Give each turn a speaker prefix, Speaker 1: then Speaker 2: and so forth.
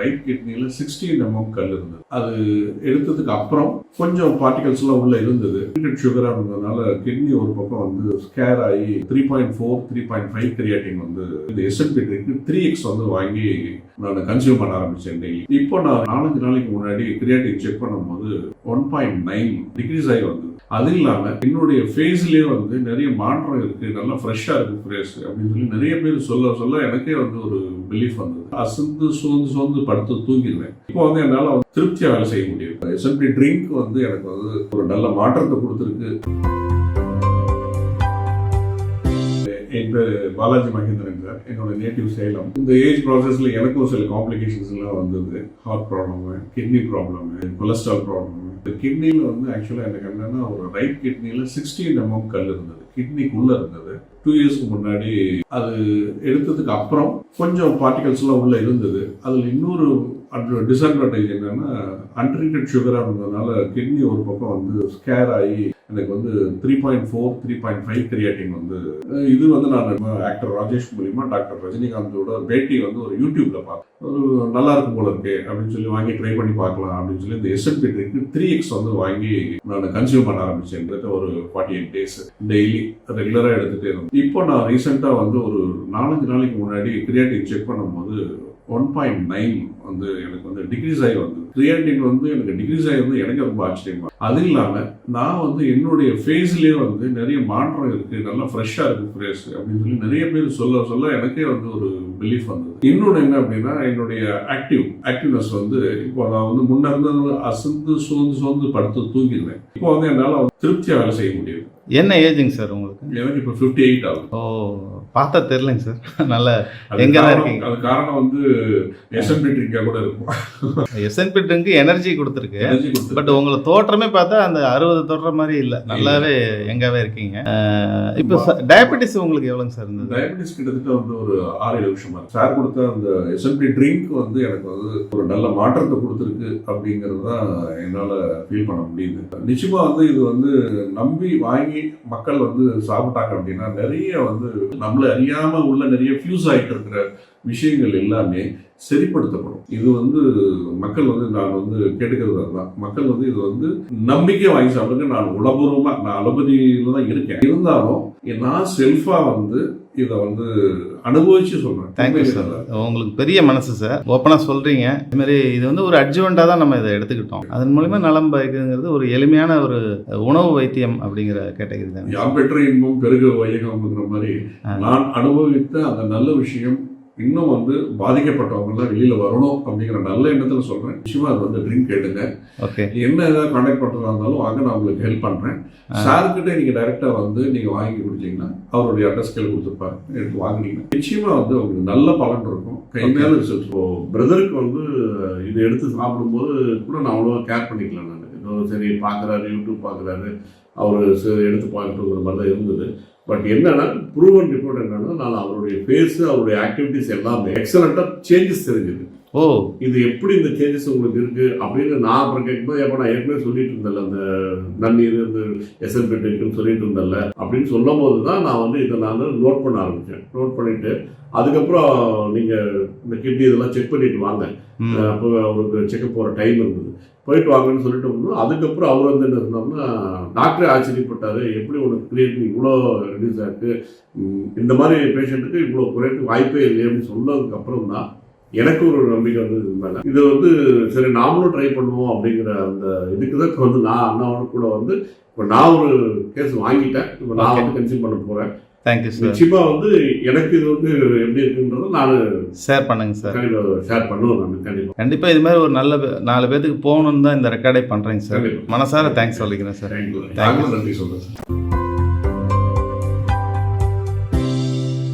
Speaker 1: Right கிட்னியில் sixteen MM கல் இருந்தது. அது எடுத்ததுக்கு அப்புறம் கொஞ்சம் பார்ட்டிகல்ஸ்லாம் உள்ளே இருந்தது. சுகராக இருந்ததுனால கிட்னி ஒரு பக்கம் வந்து ஸ்கேர் ஆகி three point four three point five creatinine வந்து இந்த எஸ்என்பி ட்ரிங்க் த்ரீ எக்ஸ் வந்து வாங்கி நான் கன்சியூம் பண்ண ஆரம்பிச்சேன் டெய்லி இப்போ நான் நாலஞ்சு நாளைக்கு முன்னாடி கிரியேட்டிங் செக் பண்ணும்போது ஒன் பாயிண்ட் நைன் டிகிரிஸ் ஆகி வந்தது. அது இல்லாமல் என்னுடைய ஃபேஸ்லேயே வந்து நிறைய மாற்றம் இருக்குது நல்லா ஃப்ரெஷ்ஷாக இருக்குது ஃபேஸ் அப்படின்னு சொல்லி நிறைய பேர் சொல்ல சொல்ல எனக்கே வந்து ஒரு பிலீஃப் வந்தது. அசந்து சோர்ந்து சோர்ந்து படுத்து தூங்கிடுவேன். இப்போ வந்து என்னால் வந்து திருப்தியாக வேலை செய்ய முடியும் எஸ்என்பி ட்ரிங்க் வந்து எனக்கு வந்து ஒரு நல்ல மாற்றத்தை கொடுத்துருக்கு. என் பாலாஜி மகேந்திரன் சார். என்னோட நேட்டிவ் சேலம். இந்த ஏஜ் ப்ராசஸ்ல எனக்கும் சில காம்ப்ளிகேஷன்ஸ் எல்லாம் வந்தது. Heart problem kidney problem cholesterol problem இந்த கிட்னியில் வந்து ஆக்சுவலாக எனக்கு என்னன்னா ஒரு ரைட் கிட்னியில் சிக்ஸ்டீன் எம்எம் கல் இருந்தது. கிட்னிக்குள்ள இருந்தது. டூ இயர்ஸ்க்கு முன்னாடி அது எடுத்ததுக்கு அப்புறம் கொஞ்சம் பார்ட்டிகல்ஸ் எல்லாம் உள்ள இருந்தது. அதில் இன்னொரு டிஸ்அட்வான்டேஜ் என்னன்னா அன்ட்ரீட்டட் சுகராக இருந்ததுனால கிட்னி ஒரு பக்கம் வந்து ஸ்கேர் ஆகி எனக்கு வந்து three point four three point five creatinine வந்து இது வந்து நான் ஆக்டர் ராஜேஷ் மூலியமா டாக்டர் ரஜினிகாந்தோட பேட்டி வந்து ஒரு யூடியூப்ல பார்த்தேன். ஒரு நல்லா இருக்கும் போல இருக்கு அப்படின்னு சொல்லி வாங்கி ட்ரை பண்ணி பார்க்கலாம் அப்படின்னு சொல்லி இந்த எஸ்என்பி ட்ரிங்க் த்ரீ எக்ஸ் வந்து வாங்கி நான் கன்சியூம் பண்ண ஆரம்பிச்சேன். ஒரு ஃபார்ட்டி எயிட் டேஸ் டெய்லி ரெகுலராக எடுத்துகிட்டே இருந்தேன். இப்போ நான் ரீசெண்டாக வந்து ஒரு நாலஞ்சு நாளைக்கு முன்னாடி கிரியேட்டிங் செக் பண்ணும்போது ஒன் பாயிண்ட் நைன் வந்து எனக்கு வந்து டிகிரிஸ் ஆகி வந்து கிரியாட்டின் வந்து எனக்கு டிகிரிஸ் ஆகி வந்து எனக்கு ரொம்ப ஆச்சரியமா அது இல்லாம நான் வந்து என்னுடைய ஃபேஸ்லயே வந்து நிறைய மாற்றம் இருக்கு. நல்லா ஃப்ரெஷ்ஷா இருக்கு ஃபேஸ் அப்படின்னு சொல்லி நிறைய பேர் சொல்ல சொல்ல எனக்கே வந்து ஒரு பிலீஃப் வந்தது. இன்னொன்று என்ன அப்படின்னா என்னுடைய ஆக்டிவ் ஆக்டிவ்னஸ் வந்து இப்போ நான் வந்து முன்ன இருந்தது அசந்து சோர்ந்து சோர்ந்து படுத்து தூங்கிடுவேன் இப்போ வந்து என்னால் திருப்தியா வேலை செய்ய முடியுது.
Speaker 2: என்ன ஏஜுங்க சார் உங்களுக்கு?
Speaker 1: எனக்கு இப்போ ஃபிஃப்டி எயிட் ஆகுது.
Speaker 2: ஓ. பார்த்தா தெரிலங்க சார். நல்ல எங்க தான் இருக்கீங்க?
Speaker 1: அது காரணம் வந்து எஸ்என்பி ட்ரிங்கா கூட இருக்கும்.
Speaker 2: எஸ்என்பி ட்ரிங்க் எனர்ஜி கொடுத்துருக்கு. பட் உங்களை தோற்றமே பார்த்தா அந்த அறுபது தோற்ற மாதிரி இல்லை. நல்லாவே எங்காவே இருக்கீங்க. இப்போ டயபெட்டிஸ் உங்களுக்கு எவ்வளோங்க சார் இருந்தது?
Speaker 1: டயபிட்டிஸ் கிட்டத்தட்ட வந்து ஒரு ஆறு ஏழு வருஷமா. சார் கொடுத்த அந்த எஸ்என்பி ட்ரிங்க் வந்து எனக்கு வந்து ஒரு நல்ல மாற்றத்தை கொடுத்துருக்கு அப்படிங்கிறது தான் என்னால் ஃபீல் பண்ண முடியுது. நிச்சயமா வந்து இது வந்து நம்பி வாங்கி மக்கள் வந்து சாப்பிட்டாங்க அப்படின்னா நிறைய வந்து நம்மள அறியாம உள்ள நிறைய ஃபியூஸ் ஆகிட்டு இருக்கிற விஷயங்கள் எல்லாமே சரிப்படுத்தப்படும். இது வந்து மக்கள் வந்து நான் வந்து கேட்டுக்கிறது அதுதான். மக்கள் வந்து இது வந்து நம்பிக்கை வாங்கி சாப்பிடுங்க. நான் உளபூர்வமா நான் அலோபதியில தான் இருக்கேன். இருந்தாலும் நான் செல்ஃபா வந்து இதை வந்து அனுபவிச்சு சொல்றேன்.
Speaker 2: தேங்க்யூ சார் உங்களுக்கு பெரிய மனசு சார் ஓப்பனாக சொல்கிறீங்க இதுமாரி இது வந்து ஒரு அட்ஜுவெண்ட்டாக தான் நம்ம இதை எடுத்துக்கிட்டோம். அதன் மூலிமா நலம் பயக்குங்கிறது ஒரு எளிமையான ஒரு உணவு வைத்தியம் அப்படிங்கிற கேட்டகரி தான்
Speaker 1: யாம் பெற்ற இன்பம் பெருக வையகம்ங்கிற மாதிரி. நான் அனுபவித்த அந்த நல்ல விஷயம் இன்னும் வந்து பாதிக்கப்பட்டவங்க எல்லாம் வெளியில வரணும் அப்படிங்கிற நல்ல எண்ணத்துல சொல்றேன். நிச்சயமா அது வந்து ட்ரிங்க் எடுங்க
Speaker 2: ஓகே
Speaker 1: என்ன ஏதாவது கான்டாக்ட் பண்றதா இருந்தாலும் வாங்க நான் உங்களுக்கு ஹெல்ப் பண்றேன்.
Speaker 2: ஆ.
Speaker 1: சார்கிட்ட நீங்க டைரக்டா வந்து நீங்க வாங்கி குடிச்சீங்கன்னா அவருடைய அட்ரஸ் கேள்வி கொடுத்துருப்பாரு. எடுத்து வாங்குனீங்கன்னா நிச்சயமா வந்து உங்களுக்கு நல்ல பலன் இருக்கும். கை. மேல ரிசல்ட்
Speaker 3: இப்போ பிரதருக்கு வந்து இது எடுத்து சாப்பிடும்போது கூட நான் அவ்வளோவா கேர் பண்ணிக்கல நான். ஏதோ சரி பார்க்குறாரு யூடியூப் பார்க்குறாரு. அவர் எடுத்து பார்க்கணுங்கிற மாதிரி தான் இருந்தது. பட் என்னன்னா ப்ரூவன் ரிப்போர்ட் என்னன்னா நான் அவருடைய ஃபேஸ் அவருடைய ஆக்டிவிட்டிஸ் எல்லாமே எக்ஸலண்ட்டாக சேஞ்சஸ் தெரிஞ்சுது.
Speaker 2: ஓ.
Speaker 3: இது எப்படி இந்த சேஞ்சஸ் உங்களுக்கு இருக்கு அப்படின்னு நான் அப்புறம் கேட்கும்போது எப்போ நான் ஏற்கனவே சொல்லிட்டு இருந்தேன்ல அந்த நன்னீர் இந்த எஸ்எல்பெட் இருக்குன்னு சொல்லிட்டு இருந்தேன்ல அப்படின்னு சொல்லும் போது தான் நான் வந்து இதை நான் நோட் பண்ண ஆரம்பித்தேன். நோட் பண்ணிட்டு அதுக்கப்புறம் நீங்கள் இந்த கிட்னி இதெல்லாம் செக் பண்ணிட்டு வாங்க. அப்போ அவருக்கு செக்கப் போகிற டைம் இருந்தது. போயிட்டு வாங்கன்னு சொல்லிட்டு வந்தோம். அதுக்கப்புறம் அவர் வந்து என்ன சொன்னார்னா டாக்டரே ஆச்சரியப்பட்டாரு எப்படி உனக்கு கிரியேட்டிங் இவ்வளோ ரெடியூஸ் ஆயிருக்கு? ம், இந்த மாதிரி பேஷண்ட்டுக்கு இவ்வளோ குறைக்கு வாய்ப்பே இல்லை அப்படின்னு சொன்னதுக்கு அப்புறம் தான் எனக்கு ஒரு நம்பிக்கை வந்து இது மேலே. இது வந்து சரி நாமளும் ட்ரை பண்ணுவோம் அப்படிங்கிற அந்த இதுக்கு தான் வந்து நான் அண்ணாவோட கூட வந்து இப்போ நான் ஒரு கேஸ் வாங்கிட்டேன். இப்போ நான். வந்து கன்சியூம் பண்ண போகிறேன்
Speaker 2: தேங்க்யூ சார்
Speaker 3: நிச்சயமா வந்து எனக்கு இது வந்து எப்படி இருக்குன்றதை நான்
Speaker 2: ஷேர் பண்ணுங்க சார்
Speaker 3: கண்டிப்பாக ஷேர் பண்ணுவேன் நான் கண்டிப்பாக
Speaker 2: கண்டிப்பாக இது மாதிரி ஒரு நல்ல நாலு பேத்துக்கு போகணுன்னு தான் இந்த ரெக்கார்டே பண்ணுறேங்க சார். மனசார தேங்க்ஸ் சொல்லிக்கிறேன் சார்
Speaker 3: தேங்க்யூ
Speaker 2: you.
Speaker 1: நன்றி சொல்றேன்